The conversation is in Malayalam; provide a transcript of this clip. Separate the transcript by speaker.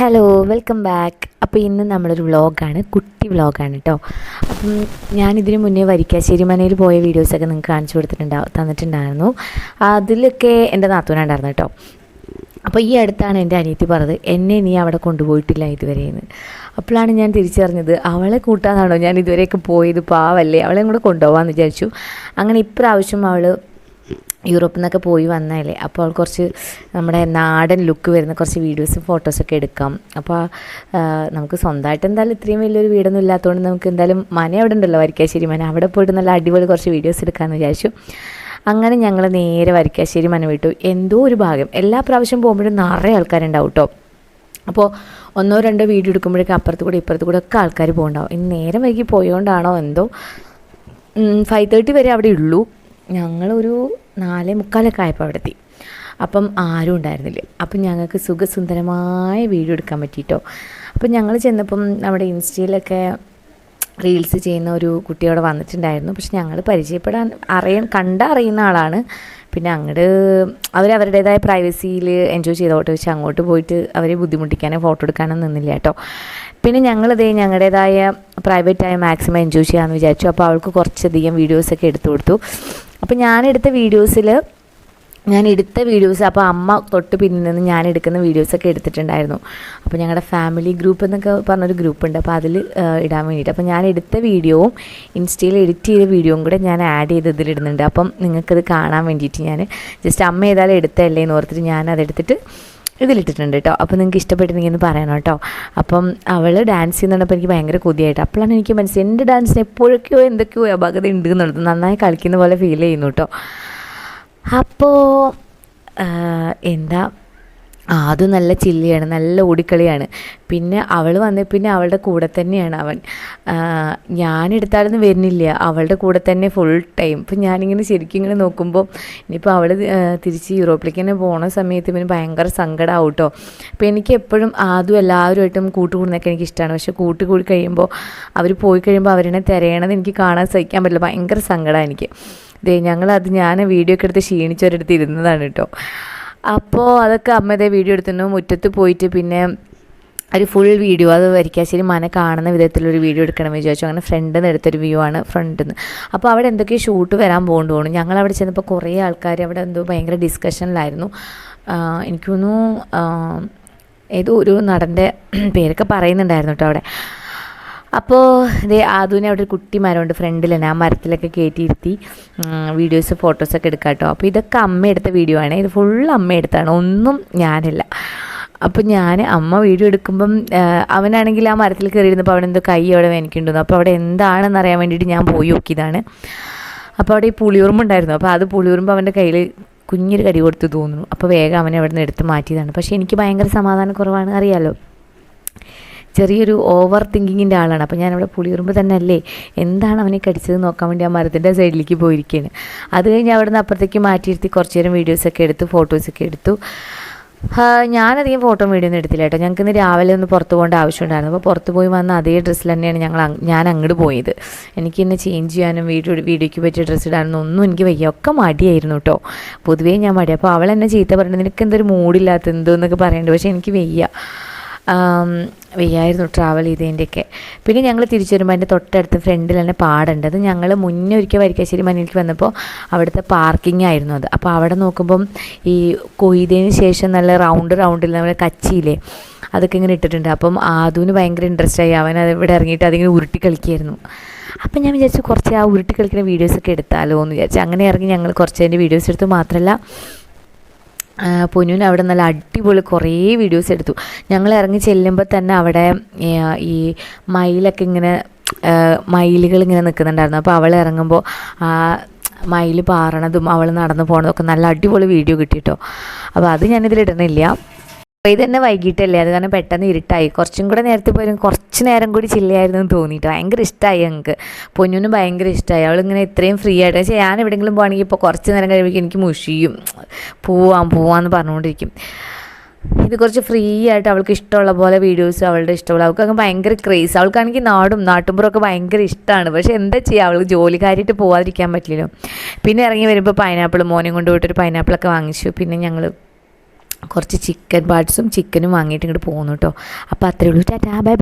Speaker 1: ഹലോ വെൽക്കം ബാക്ക് അപ്പോൾ ഇന്ന് നമ്മളൊരു വ്ളോഗാണ് കുട്ടി വ്ളോഗാണ് കേട്ടോ അപ്പം ഞാൻ ഇതിനു മുന്നേ വരിക്കാശ്ശേരി മനയിൽ പോയ വീഡിയോസൊക്കെ നിങ്ങൾക്ക് കാണിച്ചു കൊടുത്തിട്ടുണ്ടാവും തന്നിട്ടുണ്ടായിരുന്നു. അതിലൊക്കെ എന്റെ നാത്തൂനുണ്ടായിരുന്നു കേട്ടോ അപ്പോൾ ഈ അടുത്താണ് എന്റെ അനിയത്തി പറഞ്ഞത് എന്നെ നീ അവിടെ കൊണ്ടുപോയിട്ടില്ല ഇതുവരെയെന്ന്. അപ്പോഴാണ് ഞാൻ തിരിച്ചറിഞ്ഞത് അവളെ കൂട്ടാനാണോ ഞാൻ ഇതുവരെയൊക്കെ പോയത്? പാവല്ലേ അവളെയും കൂടെ കൊണ്ടുപോകാമെന്ന് വിചാരിച്ചു. അങ്ങനെ ഇപ്രാവശ്യം അവൾ യൂറോപ്പിൽ നിന്നൊക്കെ പോയി വന്നതല്ലേ. അപ്പോൾ കുറച്ച് നമ്മുടെ നാടൻ ലുക്ക് വരുന്ന കുറച്ച് വീഡിയോസും ഫോട്ടോസൊക്കെ എടുക്കാം. അപ്പോൾ നമുക്ക് സ്വന്തമായിട്ട് എന്തായാലും ഇത്രയും വലിയൊരു വീടൊന്നും ഇല്ലാത്തതുകൊണ്ട് നമുക്ക് എന്തായാലും മന അവിടെ ഉണ്ടല്ലോ വരിക്കാശ്ശേരി മന. അവിടെ പോയിട്ട് നല്ല അടിപൊളി കുറച്ച് വീഡിയോസ് എടുക്കാമെന്ന് വിചാരിച്ചു. അങ്ങനെ ഞങ്ങൾ നേരെ വരിക്കാശ്ശേരി മന വിട്ടു. എന്തോ ഒരു ഭാഗം എല്ലാ പ്രാവശ്യം പോകുമ്പോഴും നിറയെ ആൾക്കാരുണ്ടാവും കേട്ടോ അപ്പോൾ ഒന്നോ രണ്ടോ വീഡിയോ എടുക്കുമ്പോഴേക്കും അപ്പുറത്ത് കൂടെ ഇപ്പുറത്ത് കൂടെ ഒക്കെ ആൾക്കാർ പോകുന്നുണ്ടാവും. ഇനി നേരം വൈകി പോയോണ്ടാണോ എന്തോ. ഫൈവ് തേർട്ടി വരെ അവിടെ ഉള്ളൂ. ഞങ്ങളൊരു നാലേ മുക്കാലൊക്കെ ആയപ്പോൾ അവിടെ എത്തി അപ്പം ആരും ഉണ്ടായിരുന്നില്ല. അപ്പം ഞങ്ങൾക്ക് സുഖസുന്ദരമായ വീഡിയോ എടുക്കാൻ പറ്റിയിട്ടോ അപ്പം ഞങ്ങൾ ചെന്നപ്പം നമ്മുടെ ഇൻസ്റ്റയിലൊക്കെ റീൽസ് ചെയ്യുന്ന ഒരു കുട്ടി അവിടെ വന്നിട്ടുണ്ടായിരുന്നു. പക്ഷെ ഞങ്ങൾ പരിചയപ്പെടാൻ അറിയാൻ കണ്ടറിയുന്ന ആളാണ്. പിന്നെ അങ്ങോട്ട് അവർ അവരുടേതായ പ്രൈവസിയിൽ എൻജോയ് ചെയ്തോട്ടെ വെച്ച് അങ്ങോട്ട് പോയിട്ട് അവരെ ബുദ്ധിമുട്ടിക്കാനോ ഫോട്ടോ എടുക്കാനോ നിന്നില്ല കേട്ടോ. പിന്നെ ഞങ്ങളിതേ ഞങ്ങളുടേതായ പ്രൈവറ്റായ മാക്സിമം എൻജോയ് ചെയ്യാമെന്ന് വിചാരിച്ചു. അപ്പോൾ അവൾക്ക് കുറച്ചധികം വീഡിയോസൊക്കെ എടുത്തു കൊടുത്തു. അപ്പോൾ ഞാനെടുത്ത വീഡിയോസിൽ ഞാൻ എടുത്ത വീഡിയോസ് അപ്പോൾ അമ്മ തൊട്ട് പിന്നിൽ നിന്ന് ഞാൻ എടുക്കുന്ന വീഡിയോസൊക്കെ എടുത്തിട്ടുണ്ടായിരുന്നു. അപ്പോൾ ഞങ്ങളുടെ ഫാമിലി ഗ്രൂപ്പ് എന്നൊക്കെ പറഞ്ഞൊരു ഗ്രൂപ്പ് ഉണ്ട് അപ്പോൾ അതിൽ ഇടാൻ വേണ്ടിയിട്ട്. അപ്പോൾ ഞാൻ എടുത്ത വീഡിയോവും ഇൻസ്റ്റയിൽ എഡിറ്റ് ചെയ്ത വീഡിയോയും കൂടെ ഞാൻ ആഡ് ചെയ്ത് ഇതിലിടുന്നുണ്ട് അപ്പം നിങ്ങൾക്കത് കാണാൻ വേണ്ടിയിട്ട് ഞാൻ ജസ്റ്റ് അമ്മ ഏതായാലും എടുത്തല്ലേ എന്ന് ഓർത്തിട്ട് ഞാൻ അതെടുത്തിട്ട് ഇതിലിട്ടിട്ടുണ്ട് കേട്ടോ. അപ്പോൾ നിങ്ങൾക്ക് ഇഷ്ടപ്പെട്ടിരുന്നെങ്കിൽ ഒന്ന് പറയണം കേട്ടോ. അപ്പം അവൾ ഡാൻസ് ചെയ്യുന്നുണ്ടപ്പോൾ എനിക്ക് ഭയങ്കര കൊതിയായിട്ട്. അപ്പോഴാണ് എനിക്ക് മനസ്സിലായി എന്റെ ഡാൻസിന് എപ്പോഴൊക്കെയോ എന്തൊക്കെയോ അപാകത ഉണ്ട് എന്നുള്ളത് നന്നായി കളിക്കുന്ന പോലെ ഫീൽ ചെയ്യുന്നു കേട്ടോ. അപ്പോൾ എന്താ അത് നല്ല ചില്ലിയാണ് നല്ല ഓടിക്കളിയാണ്. പിന്നെ അവൾ വന്ന പിന്നെ അവളുടെ കൂടെ തന്നെയാണ് അവൻ. ഞാനെടുത്താലൊന്നും വരുന്നില്ല. അവളുടെ കൂടെ തന്നെ ഫുൾ ടൈം ഇപ്പം ഞാനിങ്ങനെ ശരിക്കും ഇങ്ങനെ നോക്കുമ്പോൾ ഇനിയിപ്പോൾ അവൾ തിരിച്ച് യൂറോപ്പിലേക്ക് തന്നെ പോണ സമയത്ത് പിന്നെ ഭയങ്കര സങ്കടമാവും കേട്ടോ അപ്പോൾ എനിക്ക് എപ്പോഴും ആദ്യം എല്ലാവരുമായിട്ടും കൂട്ടുകൂടുന്നൊക്കെ എനിക്ക് ഇഷ്ടമാണ് പക്ഷേ കൂട്ടുകൂടി കഴിയുമ്പോൾ അവർ പോയി കഴിയുമ്പോൾ അവരെന്നെ തിരയണത് എനിക്ക് കാണാൻ സഹിക്കാൻ പറ്റില്ല. ഭയങ്കര സങ്കടമാണ് എനിക്ക്. ദേ ഞങ്ങളത് ഞാൻ വീഡിയോ ഒക്കെ എടുത്ത് ക്ഷീണിച്ചവരെടുത്ത് ഇരുന്നതാണ് കേട്ടോ. അപ്പോൾ അതൊക്കെ അമ്മ ഇതേ വീഡിയോ എടുത്തിരുന്നു. മുറ്റത്ത് പോയിട്ട് പിന്നെ ഒരു ഫുൾ വീഡിയോ അത് വരിക്കാശ്ശേരി മന കാണുന്ന വിധത്തിലൊരു വീഡിയോ എടുക്കണമെന്ന് വിചാരിച്ചു. അങ്ങനെ ഫ്രണ്ടിൽ നിന്ന് എടുത്തൊരു വ്യൂ ആണ് ഫ്രണ്ടിൽ നിന്ന് അപ്പോൾ അവിടെ എന്തൊക്കെയോ ഷൂട്ട് വരാൻ പോകുന്നു ഞങ്ങൾ അവിടെ ചെന്നപ്പോൾ കുറേ ആൾക്കാർ അവിടെ എന്തോ ഭയങ്കര ഡിസ്കഷനിലായിരുന്നു എനിക്ക് തോന്നുന്നു ഏതോ ഒരു നടന്റെ പേരൊക്കെ പറയുന്നുണ്ടായിരുന്നു കേട്ടോ അവിടെ. അപ്പോൾ ഇതേ ആദുവിനെ അവിടെ ഒരു കുട്ടി മരമുണ്ട്. ഫ്രണ്ടിൽ തന്നെ ആ മരത്തിലൊക്കെ കയറ്റിയിരുത്തി വീഡിയോസ് ഫോട്ടോസൊക്കെ എടുക്കാം കേട്ടോ അപ്പോൾ ഇതൊക്കെ അമ്മ എടുത്ത വീഡിയോ ആണ്. ഇത് ഫുൾ അമ്മ എടുത്താണ്. ഒന്നും ഞാനില്ല. അപ്പോൾ ഞാൻ അമ്മ വീഡിയോ എടുക്കുമ്പം അവനാണെങ്കിൽ ആ മരത്തിൽ കയറിയിരുന്നപ്പോൾ അവിടെ എന്തോ കൈ അവിടെ വേനിക്കുണ്ടെന്നു അപ്പോൾ അവിടെ എന്താണെന്ന് അറിയാൻ വേണ്ടിയിട്ട് ഞാൻ പോയി നോക്കിയതാണ്. അപ്പോൾ അവിടെ ഈ പുളിയുറുമ്പുണ്ടായിരുന്നു അപ്പോൾ അത് പുളിയുറുമ്പ് അവന്റെ കയ്യിൽ കുഞ്ഞൊരു കടി കൊടുത്തു തോന്നുന്നു. അപ്പോൾ വേഗം അവനെ അവിടെ നിന്ന് എടുത്ത് മാറ്റിയതാണ്. പക്ഷേ എനിക്ക് ഭയങ്കര സമാധാനക്കുറവാണ്. അറിയാലോ. ചെറിയൊരു ഓവർ തിങ്കിങ്ങിന്റെ ആളാണ്. അപ്പോൾ ഞാനവിടെ പുളിയുറുമ്പ് തന്നെ അല്ലേ എന്താണ് അവനെ കടിച്ചത് നോക്കാൻ വേണ്ടി ആ മരത്തിന്റെ സൈഡിലേക്ക് പോയിരിക്കുകയാണ് അത് കഴിഞ്ഞ് അവിടെ നിന്ന് അപ്പുറത്തേക്ക് മാറ്റിയിരുത്തി കുറച്ച് നേരം വീഡിയോസൊക്കെ എടുത്തു ഫോട്ടോസൊക്കെ എടുത്തു. ഞാനധികം ഫോട്ടോ വീഡിയോ ഒന്നും എടുത്തില്ല കേട്ടോ. ഞങ്ങൾക്ക് ഇന്ന് രാവിലെ ഒന്ന് പുറത്ത് പോകേണ്ട ആവശ്യമുണ്ടായിരുന്നു. അപ്പോൾ പുറത്ത് പോയി വന്ന അതേ ഡ്രസ്സിൽ തന്നെയാണ് ഞങ്ങൾ ഞാൻ അങ്ങോട്ട് പോയത്. എനിക്ക് ഇന്ന് ചേഞ്ച് ചെയ്യാനും വീഡിയോ വീഡിയോയ്ക്ക് പറ്റിയ ഡ്രസ്സ് ഇടാനൊന്നും ഒന്നും എനിക്ക് വയ്യ. ഒക്കെ മടിയായിരുന്നു കേട്ടോ. പൊതുവേ ഞാൻ മടി. അപ്പോൾ അവൾ എന്നെ ചീത്ത പറഞ്ഞത് നിനക്ക് എന്തൊരു മൂഡില്ലാത്ത എന്തോ എന്നൊക്കെ പറയുന്നുണ്ട് പക്ഷേ എനിക്ക് വയ്യ. വയ്യായിരുന്നു ട്രാവൽ ചെയ്തതിന്റെയൊക്കെ പിന്നെ ഞങ്ങൾ തിരിച്ചു വരുമ്പോൾ അതിന്റെ തൊട്ടടുത്ത് ഫ്രണ്ടിൽ തന്നെ പാടുണ്ട്. അത് ഞങ്ങൾ മുന്നേ ഒരിക്കൽ വരിക്കാശ്ശേരി മനയിലേക്ക് വന്നപ്പോൾ അവിടുത്തെ പാർക്കിംഗ് ആയിരുന്നു അത്. അപ്പോൾ അവിടെ നോക്കുമ്പം ഈ കൊയ്തതിന് ശേഷം നല്ല റൗണ്ട് റൗണ്ടിൽ നമ്മുടെ കച്ചിയില്ലേ അതൊക്കെ ഇങ്ങനെ ഇട്ടിട്ടുണ്ട്. അപ്പം ആദുവിന് ഭയങ്കര ഇൻട്രസ്റ്റ് ആയി. അവൻ അത് ഇവിടെ ഇറങ്ങിയിട്ട് അതിങ്ങനെ ഉരുട്ടി കളിക്കുകയായിരുന്നു അപ്പം ഞാൻ വിചാരിച്ചു കുറച്ച് ആ ഉരുട്ടി കളിക്കുന്ന വീഡിയോസൊക്കെ എടുത്താലോ എന്ന് വിചാരിച്ചു. അങ്ങനെ ഇറങ്ങി ഞങ്ങൾ കുറച്ച് അതിന്റെ വീഡിയോസ് എടുത്തു മാത്രമല്ല ആ, പൊന്നൂന് അവിടെ നല്ല അടിപൊളി കുറേ വീഡിയോസ് എടുത്തു. ഞങ്ങൾ ഇറങ്ങി ചെല്ലുമ്പോൾ തന്നെ അവിടെ ഈ മയിലൊക്കെ ഇങ്ങനെ മയിലുകൾ ഇങ്ങനെ നിൽക്കുന്നുണ്ടായിരുന്നു അപ്പോൾ അവൾ ഇറങ്ങുമ്പോൾ ആ മയിൽ പാറണതും അവൾ നടന്നു പോണതും ഒക്കെ നല്ല അടിപൊളി വീഡിയോ കിട്ടിട്ടോ. അപ്പോൾ അത് ഞാനിതിൽ ഇടണില്ല അപ്പോൾ തന്നെ വൈകിട്ടല്ലേ അത് കാരണം പെട്ടെന്ന് ഇരുട്ടായി. കുറച്ചും കൂടെ നേരത്തെ പോയി കുറച്ച് നേരം കൂടി ചില്ലയായിരുന്നു എന്ന് തോന്നിയിട്ട് ഭയങ്കര ഇഷ്ടമായി ഞങ്ങൾക്ക് പൊന്നുനും ഭയങ്കര ഇഷ്ടമായി അവളിങ്ങനെ ഇത്രയും ഫ്രീ ആയിട്ട്. പക്ഷേ ഞാൻ എവിടെയെങ്കിലും പോകണമെങ്കിൽ ഇപ്പോൾ കുറച്ച് നേരം കഴിയുമ്പോൾ എനിക്ക് മുഷിയും പോവാം പോവാന്ന് പറഞ്ഞുകൊണ്ടിരിക്കും. ഇത് കുറച്ച് ഫ്രീ ആയിട്ട് അവൾക്ക് ഇഷ്ടമുള്ള പോലെ വീഡിയോസ് അവളുടെ ഇഷ്ടമുള്ള അവൾക്ക് അങ്ങ് ഭയങ്കര ക്രേസ് അവൾക്കാണെങ്കിൽ നാടും നാട്ടുമ്പുറമൊക്കെ ഭയങ്കര ഇഷ്ടമാണ് പക്ഷേ എന്താ ചെയ്യുക അവൾക്ക് ജോലിക്കാരിയിട്ട് പോവാതിരിക്കാൻ പറ്റില്ലല്ലോ. പിന്നെ ഇറങ്ങി വരുമ്പോൾ പൈനാപ്പിൾ മോനെ കൊണ്ട് പോയിട്ടൊരു പൈനാപ്പിളൊക്കെ വാങ്ങിച്ചു. പിന്നെ ഞങ്ങൾ കുറച്ച് ചിക്കൻ പാർട്സും ചിക്കനും വാങ്ങിയിട്ട് ഇങ്ങോട്ട് പോകുന്നു കേട്ടോ അപ്പോൾ അത്രയേ ഉള്ളൂ. Tata bye.